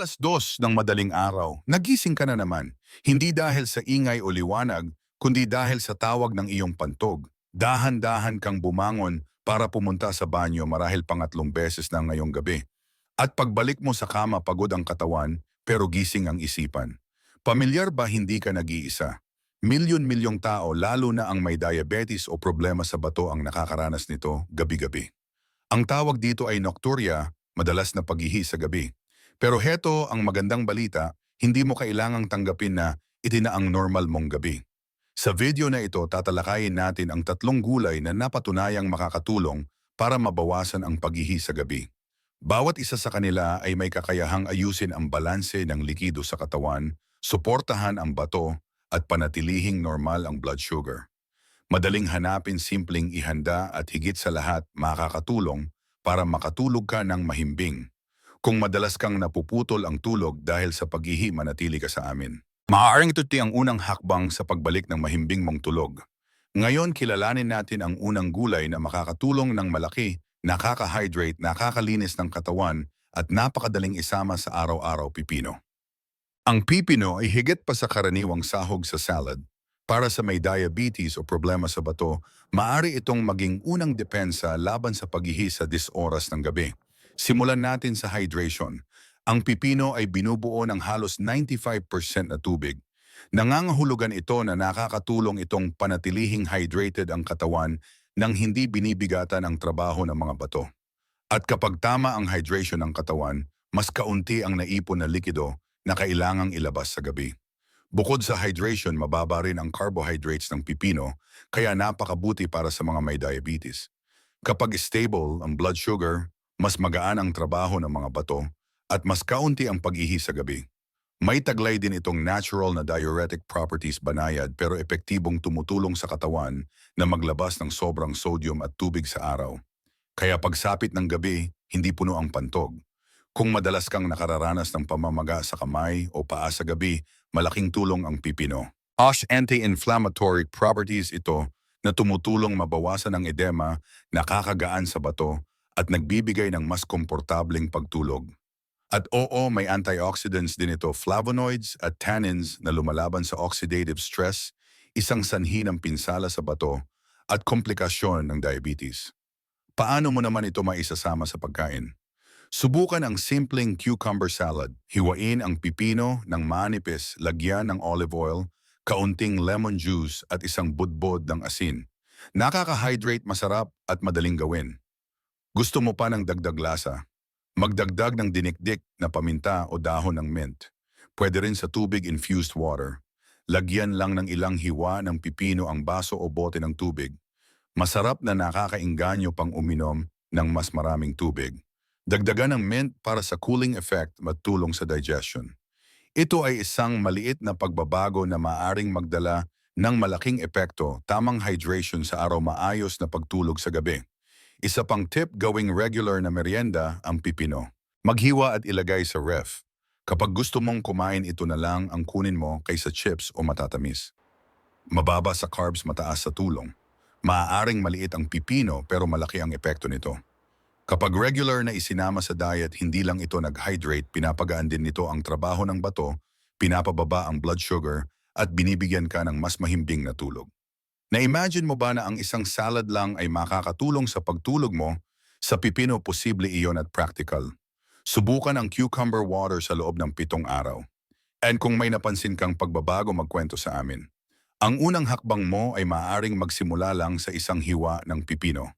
Alas dos ng madaling araw, nagising ka na naman. Hindi dahil sa ingay o liwanag, kundi dahil sa tawag ng iyong pantog. Dahan-dahan kang bumangon para pumunta sa banyo marahil pangatlong beses na ngayong gabi. At pagbalik mo sa kama pagod ang katawan, pero gising ang isipan. Pamilyar ba hindi ka nag-iisa? Milyon-milyong tao lalo na ang may diabetes o problema sa bato ang nakakaranas nito gabi-gabi. Ang tawag dito ay nocturia, madalas na paghihi sa gabi. Pero heto ang magandang balita, hindi mo kailangang tanggapin na itina ang normal mong gabi. Sa video na ito, tatalakayin natin ang tatlong gulay na napatunayang makakatulong para mabawasan ang paghihi sa gabi. Bawat isa sa kanila ay may kakayahang ayusin ang balanse ng likido sa katawan, suportahan ang bato, at panatilihing normal ang blood sugar. Madaling hanapin, simpleng ihanda at higit sa lahat makakatulong para makatulog ka ng mahimbing. Kung madalas kang napuputol ang tulog dahil sa paghihi manatili ka sa amin. Maaaring ito ang unang hakbang sa pagbalik ng mahimbing mong tulog. Ngayon kilalanin natin ang unang gulay na makakatulong ng malaki, nakaka-hydrate, nakakalinis ng katawan at napakadaling isama sa araw-araw pipino. Ang pipino ay higit pa sa karaniwang sahog sa salad. Para sa may diabetes o problema sa bato, maari itong maging unang depensa laban sa paghihi sa disoras ng gabi. Simulan natin sa hydration. Ang pipino ay binubuo ng halos 95% na tubig. Nangangahulugan ito na nakakatulong itong panatilihing hydrated ang katawan nang hindi binibigatan ang trabaho ng mga bato. At kapag tama ang hydration ng katawan, mas kaunti ang naipon na likido na kailangang ilabas sa gabi. Bukod sa hydration, mababa rin ang carbohydrates ng pipino, kaya napakabuti para sa mga may diabetes. Kapag stable ang blood sugar, mas magaan ang trabaho ng mga bato at mas kaunti ang pag-ihi sa gabi. May taglay din itong natural na diuretic properties banayad pero epektibong tumutulong sa katawan na maglabas ng sobrang sodium at tubig sa araw. Kaya pagsapit ng gabi, hindi puno ang pantog. Kung madalas kang nakararanas ng pamamaga sa kamay o paa sa gabi, malaking tulong ang pipino. Osh anti-inflammatory properties ito na tumutulong mabawasan ang edema, nakakagaan sa bato, at nagbibigay ng mas komportableng pagtulog. At oo, may antioxidants din ito, flavonoids at tannins na lumalaban sa oxidative stress, isang sanhi ng pinsala sa bato, at komplikasyon ng diabetes. Paano mo naman ito maisasama sa pagkain? Subukan ang simpleng cucumber salad. Hiwain ang pipino ng manipis, lagyan ng olive oil, kaunting lemon juice at isang budbod ng asin. Nakaka-hydrate, masarap at madaling gawin. Gusto mo pa ng dagdag lasa? Magdagdag ng dinikdik na paminta o dahon ng mint. Pwede rin sa tubig-infused water. Lagyan lang ng ilang hiwa ng pipino ang baso o bote ng tubig. Masarap na nakakainganyo pang uminom ng mas maraming tubig. Dagdagan ng mint para sa cooling effect matulong sa digestion. Ito ay isang maliit na pagbabago na maaring magdala ng malaking epekto, tamang hydration sa araw maayos na pagtulog sa gabi. Isa pang tip gawing regular na merienda ang pipino. Maghiwa at ilagay sa ref. Kapag gusto mong kumain ito na lang ang kunin mo kaysa chips o matatamis. Mababa sa carbs mataas sa tulong. Maaaring maliit ang pipino pero malaki ang epekto nito. Kapag regular na isinama sa diet, hindi lang ito nag-hydrate, pinapagaan din nito ang trabaho ng bato, pinapababa ang blood sugar, at binibigyan ka ng mas mahimbing na tulog. Na-imagine mo ba na ang isang salad lang ay makakatulong sa pagtulog mo? Sa pipino, posible iyon at practical. Subukan ang cucumber water sa loob ng pitong araw. And kung may napansin kang pagbabago, magkwento sa amin. Ang unang hakbang mo ay maaaring magsimula lang sa isang hiwa ng pipino.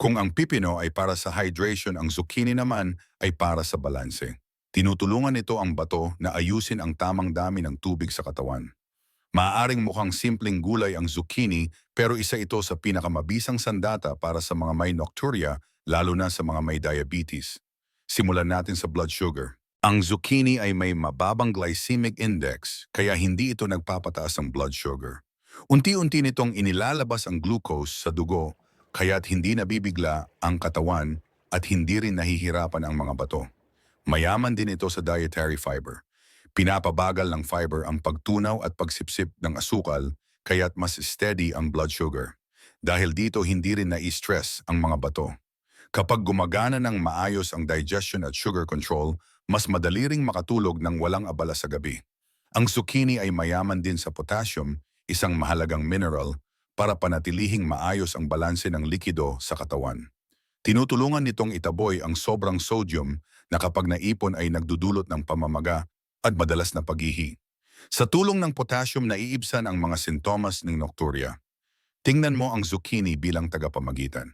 Kung ang pipino ay para sa hydration, ang zucchini naman ay para sa balanse. Tinutulungan nito ang bato na ayusin ang tamang dami ng tubig sa katawan. Maaaring mukhang simpleng gulay ang zucchini pero isa ito sa pinakamabisang sandata para sa mga may nocturia lalo na sa mga may diabetes. Simulan natin sa blood sugar. Ang zucchini ay may mababang glycemic index kaya hindi ito nagpapataas ng blood sugar. Unti-unti nitong inilalabas ang glucose sa dugo kaya't hindi nabibigla ang katawan at hindi rin nahihirapan ang mga bato. Mayaman din ito sa dietary fiber. Pinapabagal ng fiber ang pagtunaw at pagsipsip ng asukal kaya't mas steady ang blood sugar. Dahil dito hindi rin na-stress ang mga bato. Kapag gumagana ng maayos ang digestion at sugar control, mas madali ring makatulog ng walang abala sa gabi. Ang zucchini ay mayaman din sa potassium, isang mahalagang mineral, para panatilihing maayos ang balanse ng likido sa katawan. Tinutulungan nitong itaboy ang sobrang sodium na kapag naipon ay nagdudulot ng pamamaga at madalas na paghihi. Sa tulong ng potassium naiibsan ang mga sintomas ng nocturia. Tingnan mo ang zucchini bilang tagapamagitan.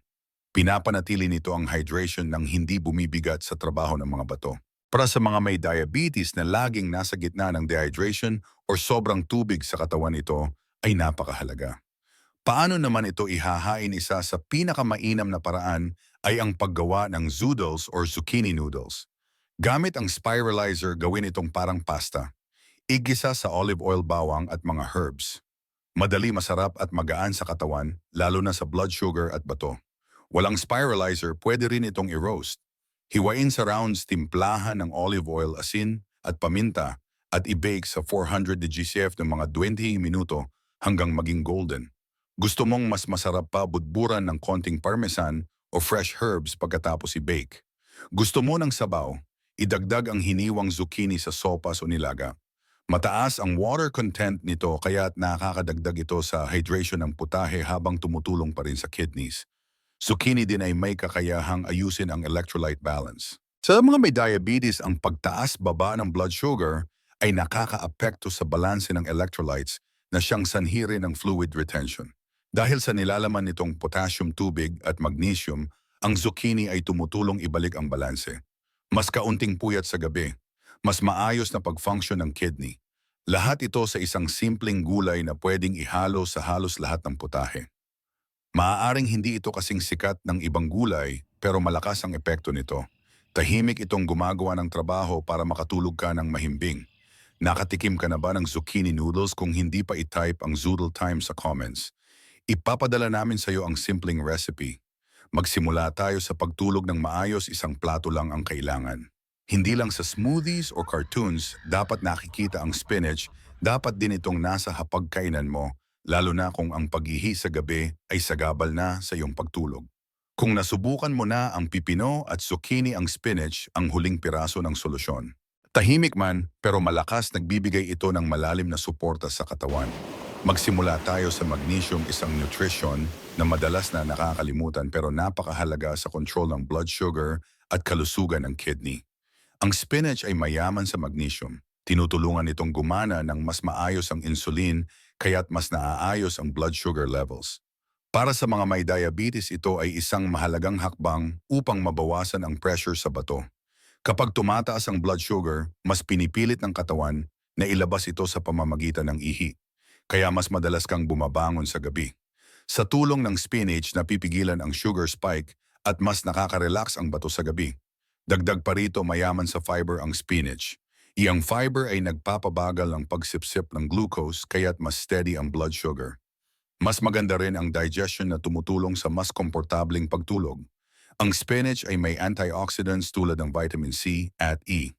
Pinapanatili nito ang hydration ng hindi bumibigat sa trabaho ng mga bato. Para sa mga may diabetes na laging nasa gitna ng dehydration o sobrang tubig sa katawan ito ay napakahalaga. Paano naman ito ihahain isa sa pinakamainam na paraan ay ang paggawa ng zoodles or zucchini noodles. Gamit ang spiralizer gawin itong parang pasta. Igisa sa olive oil bawang at mga herbs. Madali masarap at magaan sa katawan, lalo na sa blood sugar at bato. Walang spiralizer, pwede rin itong i-roast. Hiwain sa rounds timplahan ng olive oil, asin at paminta at i-bake sa 400 GCF ng mga 20 minuto hanggang maging golden. Gusto mong mas masarap pa budburan ng konting parmesan o fresh herbs pagkatapos i-bake. Gusto mo ng sabaw, idagdag ang hiniwang zucchini sa sopas o nilaga. Mataas ang water content nito kaya't nakakadagdag ito sa hydration ng putahe habang tumutulong pa rin sa kidneys. Zucchini din ay may kakayahang ayusin ang electrolyte balance. Sa mga may diabetes, ang pagtaas-baba ng blood sugar ay nakakaapekto sa balanse ng electrolytes na siyang sanhi rin ng fluid retention. Dahil sa nilalaman nitong potassium tubig at magnesium, ang zucchini ay tumutulong ibalik ang balanse. Mas kaunting puyat sa gabi, mas maayos na pag-function ng kidney. Lahat ito sa isang simpleng gulay na pwedeng ihalo sa halos lahat ng putahe. Maaaring hindi ito kasing sikat ng ibang gulay pero malakas ang epekto nito. Tahimik itong gumagawa ng trabaho para makatulog ka ng mahimbing. Nakatikim ka na ba ng zucchini noodles kung hindi pa i-type ang Zoodle Time sa comments? Ipapadala namin sa iyo ang simpleng recipe. Magsimula tayo sa pagtulog ng maayos isang plato lang ang kailangan. Hindi lang sa smoothies o cartoons dapat nakikita ang spinach, dapat din itong nasa hapagkainan mo lalo na kung ang paghihi sa gabi ay sagabal na sa iyong pagtulog. Kung nasubukan mo na ang pipino at zucchini ang spinach ang huling piraso ng solusyon. Tahimik man pero malakas nagbibigay ito ng malalim na suporta sa katawan. Magsimula tayo sa magnesium isang nutrition na madalas na nakakalimutan pero napakahalaga sa control ng blood sugar at kalusugan ng kidney. Ang spinach ay mayaman sa magnesium. Tinutulungan itong gumana ng mas maayos ang insulin kaya't mas naaayos ang blood sugar levels. Para sa mga may diabetes, ito ay isang mahalagang hakbang upang mabawasan ang pressure sa bato. Kapag tumataas ang blood sugar, mas pinipilit ng katawan na ilabas ito sa pamamagitan ng ihi. Kaya mas madalas kang bumabangon sa gabi. Sa tulong ng spinach, napipigilan ang sugar spike at mas nakaka-relax ang bato sa gabi. Dagdag pa rito mayaman sa fiber ang spinach. Iyang fiber ay nagpapabagal ng pagsipsip ng glucose kaya't mas steady ang blood sugar. Mas maganda rin ang digestion na tumutulong sa mas komportabling pagtulog. Ang spinach ay may antioxidants tulad ng vitamin C at E.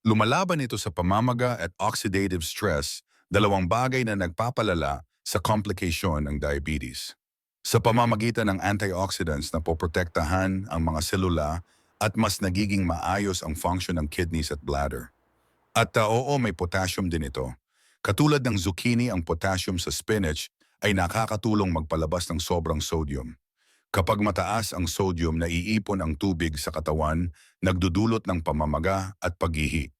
Lumalaban ito sa pamamaga at oxidative stress, dalawang bagay na nagpapalala sa komplikasyon ng diabetes. Sa pamamagitan ng antioxidants na poprotektahan ang mga selula at mas nagiging maayos ang function ng kidneys at bladder. At uh, oo, may potassium din ito. Katulad ng zucchini, ang potassium sa spinach ay nakakatulong magpalabas ng sobrang sodium. Kapag mataas ang sodium, naiipon ang tubig sa katawan, nagdudulot ng pamamaga at paghihi.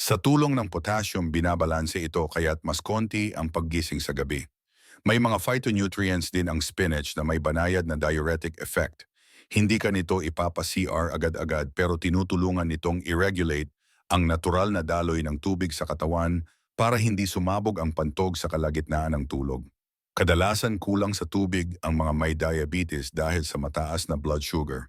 Sa tulong ng potassium, binabalanse ito kaya't mas konti ang paggising sa gabi. May mga phytonutrients din ang spinach na may banayad na diuretic effect. Hindi ka nito ipapa-CR agad-agad pero tinutulungan nitong i-regulate ang natural na daloy ng tubig sa katawan para hindi sumabog ang pantog sa kalagitnaan ng tulog. Kadalasan kulang sa tubig ang mga may diabetes dahil sa mataas na blood sugar.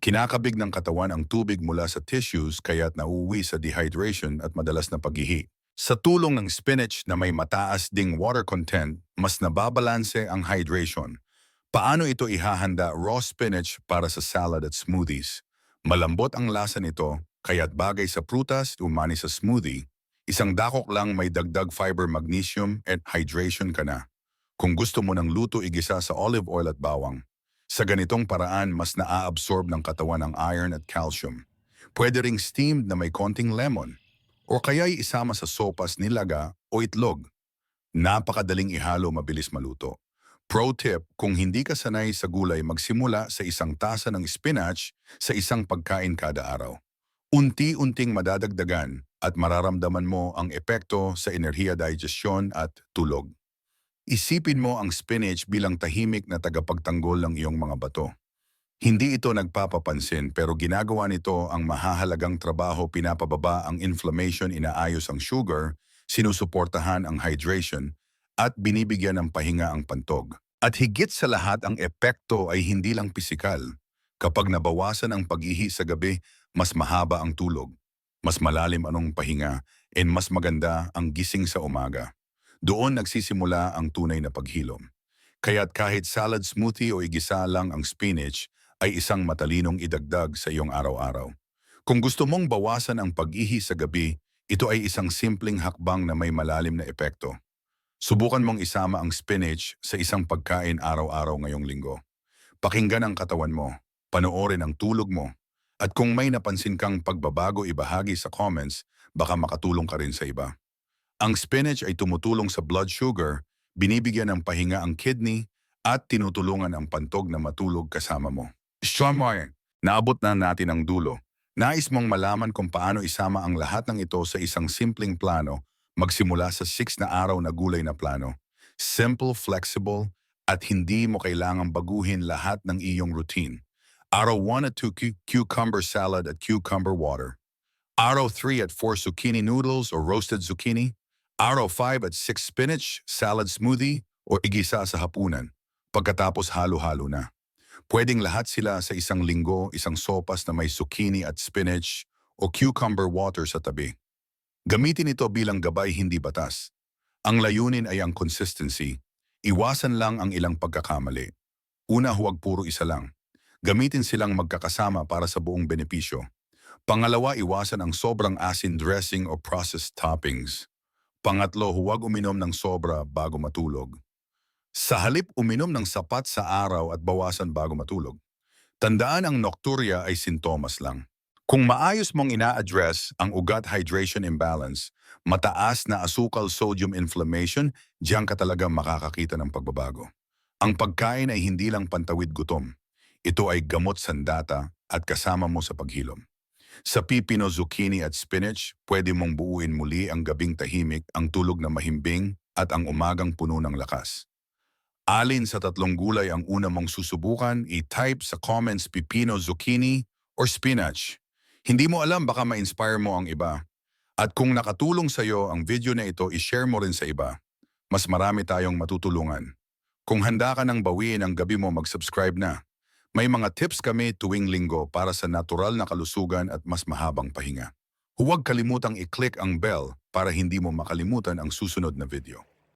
Kinakabig ng katawan ang tubig mula sa tissues kaya't nauuwi sa dehydration at madalas na paghihi. Sa tulong ng spinach na may mataas ding water content, mas nababalanse ang hydration. Paano ito ihahanda raw spinach para sa salad at smoothies? Malambot ang lasa nito kaya't bagay sa prutas, umani sa smoothie, isang dakok lang may dagdag fiber magnesium at hydration ka na. Kung gusto mo ng luto igisa sa olive oil at bawang, sa ganitong paraan mas naaabsorb ng katawan ang iron at calcium. Pwede ring steamed na may konting lemon. O kaya'y isama sa sopas nilaga o itlog. Napakadaling ihalo, mabilis maluto. Pro tip, kung hindi ka sanay sa gulay, magsimula sa isang tasa ng spinach sa isang pagkain kada araw. Unti-unting madadagdagan at mararamdaman mo ang epekto sa enerhiya digestion at tulog. Isipin mo ang spinach bilang tahimik na tagapagtanggol ng iyong mga bato. Hindi ito nagpapapansin pero ginagawa nito ang mahahalagang trabaho pinapababa ang inflammation, inaayos ang sugar, sinusuportahan ang hydration, at binibigyan ng pahinga ang pantog. At higit sa lahat ang epekto ay hindi lang pisikal. Kapag nabawasan ang pag-ihi sa gabi, mas mahaba ang tulog, mas malalim anong pahinga, and mas maganda ang gising sa umaga. Doon nagsisimula ang tunay na paghilom. Kaya't kahit salad smoothie o igisa lang ang spinach, ay isang matalinong idagdag sa iyong araw-araw. Kung gusto mong bawasan ang pag-ihi sa gabi, ito ay isang simpleng hakbang na may malalim na epekto. Subukan mong isama ang spinach sa isang pagkain araw-araw ngayong linggo. Pakinggan ang katawan mo, panoorin ang tulog mo, at kung may napansin kang pagbabago ibahagi sa comments, baka makatulong ka rin sa iba. Ang spinach ay tumutulong sa blood sugar, binibigyan ng pahinga ang kidney, at tinutulungan ang pantog na matulog kasama mo. Shamar, naabot na natin ang dulo. Nais mong malaman kung paano isama ang lahat ng ito sa isang simpleng plano magsimula sa 6 na araw na gulay na plano. Simple, flexible, at hindi mo kailangang baguhin lahat ng iyong routine. Araw 1 at 2 cu- cucumber salad at cucumber water. Araw 3 at 4 zucchini noodles or roasted zucchini. Araw 5 at 6 spinach, salad smoothie, o igisa sa hapunan. Pagkatapos halo-halo na. Pwedeng lahat sila sa isang linggo, isang sopas na may zucchini at spinach o cucumber water sa tabi. Gamitin ito bilang gabay hindi batas. Ang layunin ay ang consistency. Iwasan lang ang ilang pagkakamali. Una, huwag puro isa lang. Gamitin silang magkakasama para sa buong benepisyo. Pangalawa, iwasan ang sobrang asin dressing o processed toppings. Pangatlo, huwag uminom ng sobra bago matulog. Sa halip uminom ng sapat sa araw at bawasan bago matulog. Tandaan ang nocturia ay sintomas lang. Kung maayos mong ina-address ang ugat hydration imbalance, mataas na asukal sodium inflammation, diyan ka talaga makakakita ng pagbabago. Ang pagkain ay hindi lang pantawid gutom. Ito ay gamot sandata at kasama mo sa paghilom. Sa pipino, zucchini at spinach, pwede mong buuin muli ang gabing tahimik, ang tulog na mahimbing at ang umagang puno ng lakas. Alin sa tatlong gulay ang una mong susubukan, i-type sa comments pipino, zucchini, or spinach. Hindi mo alam baka ma-inspire mo ang iba. At kung nakatulong sa iyo ang video na ito, i-share mo rin sa iba. Mas marami tayong matutulungan. Kung handa ka nang bawiin ang gabi mo, mag-subscribe na. May mga tips kami tuwing linggo para sa natural na kalusugan at mas mahabang pahinga. Huwag kalimutang i-click ang bell para hindi mo makalimutan ang susunod na video.